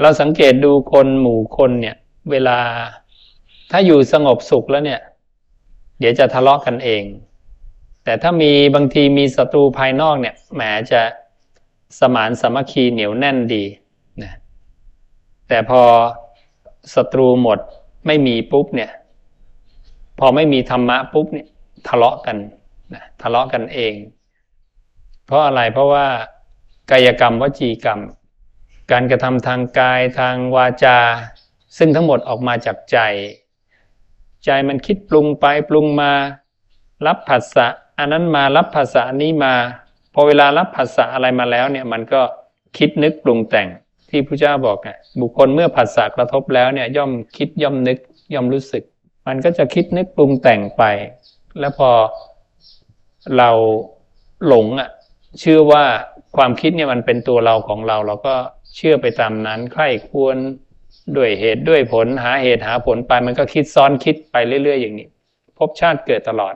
เราสังเกตดูคนหมู่คนเนี่ย เวลาถ้าอยู่สงบสุขแล้วเนี่ย เดี๋ยวจะทะเลาะกันเอง แต่ถ้ามีบางทีมีศัตรูภายนอกเนี่ยแหมจะสมานสามัคคีเหนียวแน่นดีนะแต่พอศัตรูหมดไม่มีปุ๊บเนี่ย พอไม่มีธรรมะปุ๊บเนี่ย ทะเลาะกันนะทะเลาะกันเอง เพราะอะไรเพราะว่ากายกรรมวจีกรรม การกระทำทางกายทางวาจา ซึ่งทั้งหมดออกมาจากใจ ใจมันคิดปรุงไปปรุงมา รับผัสสะอันนั้นมารับภาษานี้มา พอเวลารับภาษาอะไรมาแล้วเนี่ยมันก็คิดนึกปรุงแต่งที่พระเจ้าบอกอะบุคคลเมื่อผัสสะกระทบแล้วเนี่ยย่อมคิดย่อมนึกย่อมรู้สึก มันก็จะคิดนึกปรุงแต่งไป แล้วพอเราหลงอะเชื่อว่า ความคิดเนี่ยมันเป็นตัวเราของเรา เราก็เชื่อไปตามนั้นใคร่ควรด้วยเหตุด้วยผลหาเหตุหาผลไปมันก็คิดซ้อนคิดไปเรื่อย ๆ อย่างนี้ พบชาติเกิดตลอด